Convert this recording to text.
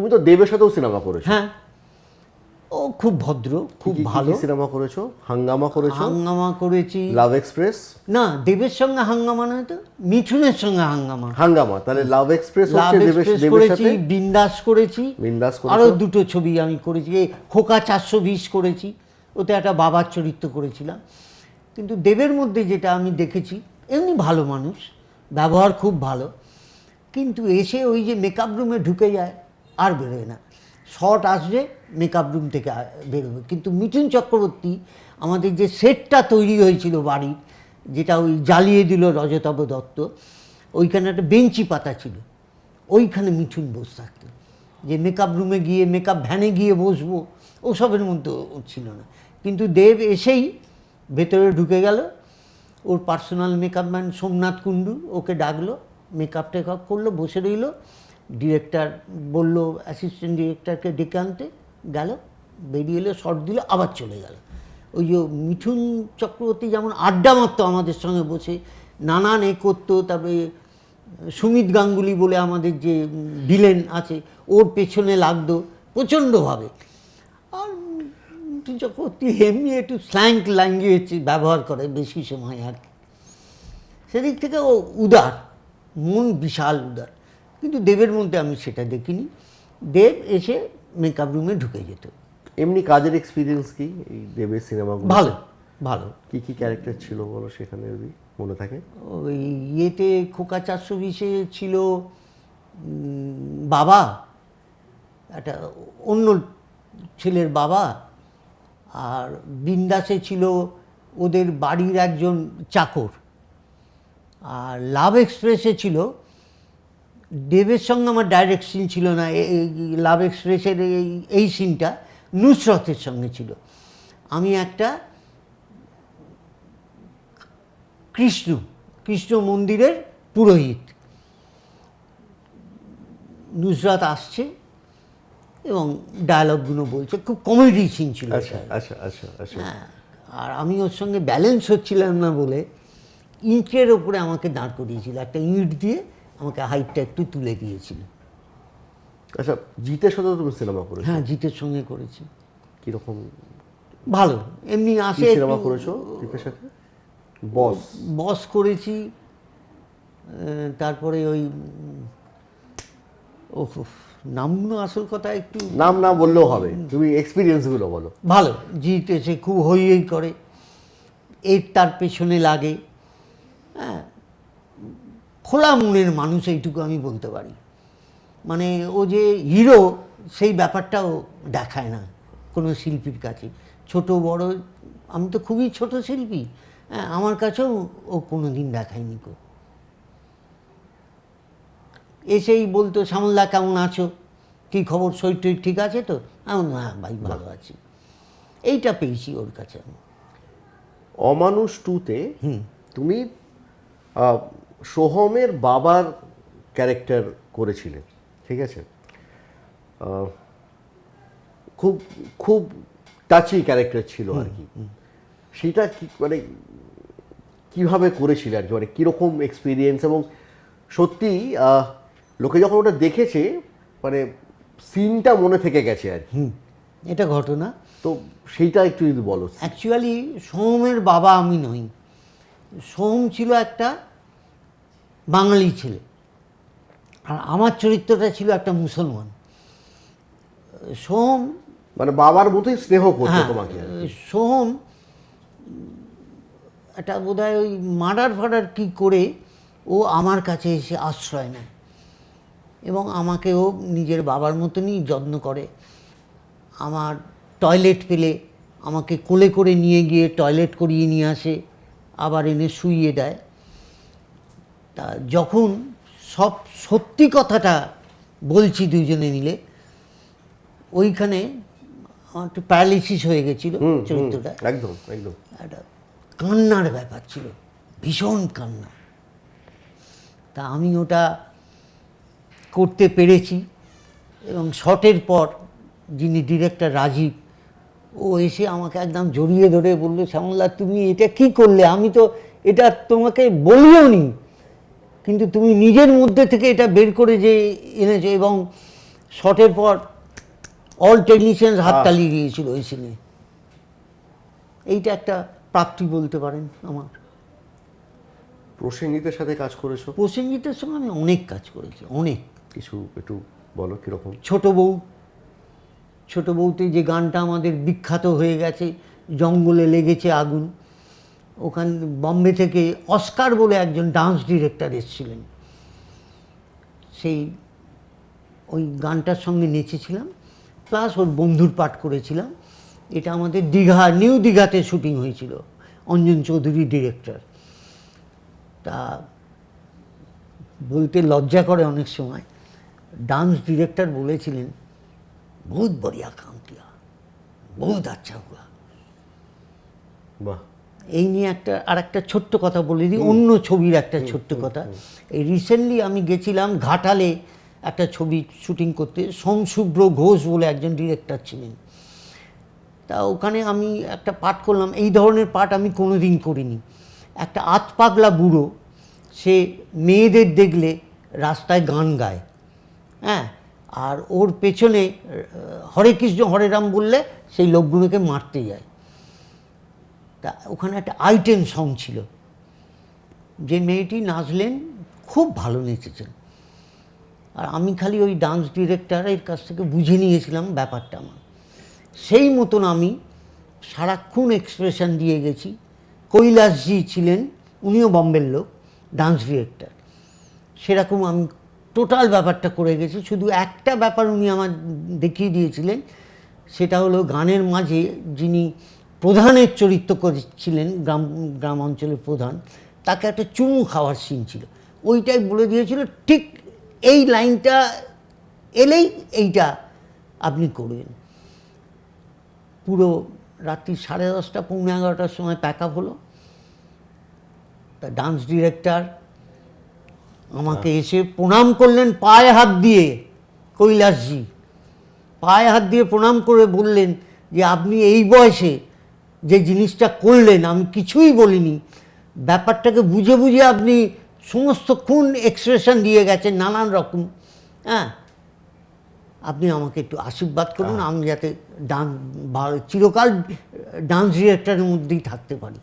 তুমি তো দেবের সাথেও সিনেমা করেছ। হ্যাঁ। ও খুব ভদ্র খুব ভালো। সিনেমা করেছ? হাঙ্গামা করেছ? হাঙ্গামা করেছি। Love express? না দেবের সঙ্গে হাঙ্গামা নয় তো মিঠুনের সঙ্গে হাঙ্গামা। হাঙ্গামা তাহলে লাভ এক্সপ্রেস হচ্ছে দেবের দেবের সাথে? বিন্দাস করেছি। বিন্দাস করেছি? আরও দুটো ছবি আমি করেছি খোকা চারশো বিশ করেছি ওতে একটা বাবার চরিত্র করেছিলাম। কিন্তু দেবের মধ্যে যেটা আমি দেখেছি এমনি ভালো মানুষ ব্যবহার খুব ভালো। কিন্তু এসে ওই যে মেকআপ রুমে ঢুকে যায় আর বেরোয় না। শর্ট আসবে মেকআপ রুম থেকে বেরোবে। কিন্তু মিঠুন চক্রবর্তী আমাদের যে সেটটা তৈরি হয়েছিল বাড়ির, যেটা ওই জ্বালিয়ে দিল রজতাভ দত্ত, ওইখানে একটা বেঞ্চি পাতা ছিল। ওইখানে মিঠুন বসে থাকতো। যে মেকআপ রুমে গিয়ে মেকআপ ভ্যানে গিয়ে বসবো, ওসবের মধ্যে ছিল না। কিন্তু দেব এসেই ভেতরে ঢুকে গেল। ওর personal makeup man Somnath Kundu ওকে ডাকলো মেকআপ টেকআপ করল, বসে রইল। ডিরেক্টর বলল অ্যাসিস্ট্যান্ট ডিরেক্টরকে ডেকে আনতে গেল, বেরিয়ে এলো শর্ট দিল, আবার চলে গেল। ওই যে মিঠুন চক্রবর্তী যেমন আড্ডা মারতো আমাদের সঙ্গে বসে, নানান এ করতো তবে সুমিত গাঙ্গুলি বলে আমাদের যে ভিলেন আছে, ওর পেছনে লাগতো প্রচণ্ডভাবে। আর মিঠুন চক্রবর্তী এমনি একটু স্ল্যাঙ্ক ল্যাঙ্গুয়েজ ব্যবহার করে বেশি সময় আর কি। সেদিক থেকে ও উদার, মন বিশাল উদার। কিন্তু দেবের মধ্যে আমি সেটা দেখিনি। দেব এসে মেকআপ রুমে ঢুকে যেত। এমনি কাজের এক্সপিরিয়েন্স কি? এই দেবের সিনেমা ভালো ভালো। কি কি ক্যারেক্টার ছিল বলো সেখানে যদি মনে থাকে? ওই ইয়েতে খোকা চারশো বিশে ছিল বাবা একটা অন্য ছেলের বাবা আর বিন্দাসে ছিল ওদের বাড়ির একজন চাকর। আর লাভ এক্সপ্রেসে ছিল দেবের সঙ্গে আমার ডাইরেক্ট সিন ছিল না এই লাভ এক্সপ্রেসের এই এই সিনটা নুসরতের সঙ্গে ছিল। আমি একটা কৃষ্ণ কৃষ্ণ মন্দিরের পুরোহিত। নুসরাত আসছে এবং ডায়ালগগুলো বলছে খুব কমেডি সিন ছিল আচ্ছা আচ্ছা আচ্ছা আচ্ছা। হ্যাঁ আর আমি ওর সঙ্গে ব্যালেন্স হচ্ছিলাম না বলে ইঁটের ওপরে আমাকে দাঁড় করিয়েছিল একটা ইঁট দিয়ে আমাকে হাইটটা একটু তুলে দিয়েছিল। আচ্ছা জিতের সাথেও তুমি সিনেমা করেছ। হ্যাঁ জিতের সঙ্গে করেছি। কীরকম? ভালো। এমনি আসে সিনেমা করেছ জিতের সাথে? বস বস করেছি তারপরে ওই ও নামগুলো আসল কথা একটু নাম না বললেও হবে। তুমি এক্সপিরিয়েন্সগুলো বলো। ভালো। জিত এসে খুব হই হই করে। এর তার পেছনে লাগে। খোলা মনের মানুষ এইটুকু আমি বলতে পারি। মানে ও যে হিরো সেই ব্যাপারটাও দেখায় না কোনো শিল্পীর কাছে। ছোট বড় আমি তো খুবই ছোট শিল্পী হ্যাঁ আমার কাছেও ও কোনো দিন দেখায়নি কো। এসেই বলতো শ্যামলদা কেমন আছো? কী খবর? শরীর ঠিক আছে তো? আমি হ্যাঁ ভাই ভালো আছি। এইটা পেয়েছি ওর কাছে আমি। অমানুষ টুতে তুমি সোহমের বাবার ক্যারেক্টার করেছিলেন ঠিক আছে? খুব খুব টাচি ক্যারেক্টার ছিল আর কি। সেটা কি মানে কীভাবে করেছিলে আর কি? মানে কীরকম এক্সপিরিয়েন্স এবং সত্যি লোকে যখন ওটা দেখেছে মানে সিনটা মনে থেকে গেছে আর কি। এটা ঘটনা। তো সেইটা একটু যদি বলো। অ্যাকচুয়ালি সোহমের বাবা আমি নই। সোহম ছিল একটা বাঙালি ছেলে। আর আমার চরিত্রটা ছিল একটা মুসলমান। সোহম মানে বাবার মতোই স্নেহ করতো হ্যাঁ তোমাকে। সোহম একটা বোধহয় ওই মার্ডার ফাডার কী করে ও আমার কাছে এসে আশ্রয় নেয়। এবং আমাকে ও নিজের বাবার মতনই যত্ন করে। আমার টয়লেট পেলে আমাকে কোলে করে নিয়ে গিয়ে টয়লেট করিয়ে নিয়ে আসে আবার এনে শুইয়ে দেয়। তা যখন সব সত্যি কথাটা বলছি দুজনে মিলে ওইখানে আমার একটু প্যারালিসিস হয়ে গেছিল চরিত্রটা। একদম একদম। একটা কান্নার ব্যাপার ছিল ভীষণ কান্না। তা আমি ওটা করতে পেরেছি এবং শটের পর যিনি ডিরেক্টর রাজীব ও এসে আমাকে একদম জড়িয়ে ধরে বলল শ্যামলা তুমি এটা কি করলে? আমি তো এটা তোমাকে বলিও নি কিন্তু তুমি নিজের মধ্যে থেকে এটা বের করে যে এনেছো এবং শটের পর অল টেকনিশিয়ান হাততালি দিয়েছিল ওই সিনে এইটা একটা প্রাপ্তি বলতে পারেন আমার। প্রসেনজিতের সাথে কাজ করেছ? প্রসেনজিতের সঙ্গে আমি অনেক কাজ করেছি অনেক। কিছু একটু বলো কীরকম? ছোট বউ। ছোট বউতে যে গানটা আমাদের বিখ্যাত হয়ে গেছে জঙ্গলে লেগেছে আগুন। ওখান বম্বে থেকে অস্কার বলে একজন ডান্স ডিরেক্টর এসেছিলেন। সেই ওই গানটার সঙ্গে নেচেছিলাম, প্লাস ওর বন্ধুর পাঠ করেছিলাম। এটা আমাদের দীঘা, নিউ দীঘাতে শুটিং হয়েছিল, অঞ্জন চৌধুরী ডিরেক্টর। তা বলতে লজ্জা করে অনেক সময়, ডান্স ডিরেক্টর বলেছিলেন, বহুত বড়িয়া কাম কিয়া, বহুত আচ্ছা হুয়া। বাহ। এই নিয়ে একটা আর একটা ছোট্ট কথা বলে দিই অন্য ছবির একটা ছোট্ট কথা। এই রিসেন্টলি আমি গেছিলাম ঘাটালে একটা ছবি শুটিং করতে সোমশুভ্র ঘোষ বলে একজন ডিরেক্টর ছিলেন। তা ওখানে আমি একটা পাঠ করলাম এই ধরনের পাঠ আমি কোনোদিন করিনি। একটা আতপাগলা বুড়ো সে মেয়েদের দেখলে রাস্তায় গান গায় হ্যাঁ? আর ওর পেছনে হরে কৃষ্ণ হরে রাম বললে সেই লোকগুলোকে মারতে যায়। তা ওখানে একটা আইটেম সং ছিল। যে মেয়েটি নাচলেন, খুব ভালো নেচেছেন। আর আমি খালি ওই ডান্স ডিরেক্টরের কাছ থেকে বুঝে নিয়েছিলাম ব্যাপারটা আমার। সেই মতন আমি সারাক্ষণ এক্সপ্রেশন দিয়ে গেছি। কৈলাসজি ছিলেন, উনিও বম্বের লোক ডান্স ডিরেক্টর সেরকম আমি টোটাল ব্যাপারটা করে গেছি। শুধু একটা ব্যাপার উনি আমার দেখিয়ে দিয়েছিলেন, সেটা হলো গানের মাঝে যিনি প্রধানের চরিত্র করেছিলেন গ্রাম গ্রাম অঞ্চলের প্রধান তাকে একটা চুমু খাওয়ার সিন ছিল। ওইটাই বলে দিয়েছিল ঠিক এই লাইনটা এলেই এইটা আপনি করবেন। পুরো রাত্রি সাড়ে দশটা পৌনে এগারোটার সময় প্যাক আপ হলো। তা ডান্স ডিরেক্টর আমাকে এসে প্রণাম করলেন পায়ে হাত দিয়ে কৈলাসজি। পায়ে হাত দিয়ে প্রণাম করে বললেন যে আপনি এই বয়সে যে জিনিসটা করলেন আমি কিছুই বলিনি। ব্যাপারটাকে বুঝে বুঝে আপনি সমস্ত খুন এক্সপ্রেশন দিয়ে গেছেন নানান রকম হ্যাঁ? আপনি আমাকে একটু আশীর্বাদ করুন আমি যাতে ডান্স বা চিরকাল ডান্স ডিরেক্টরের মধ্যেই থাকতে পারি।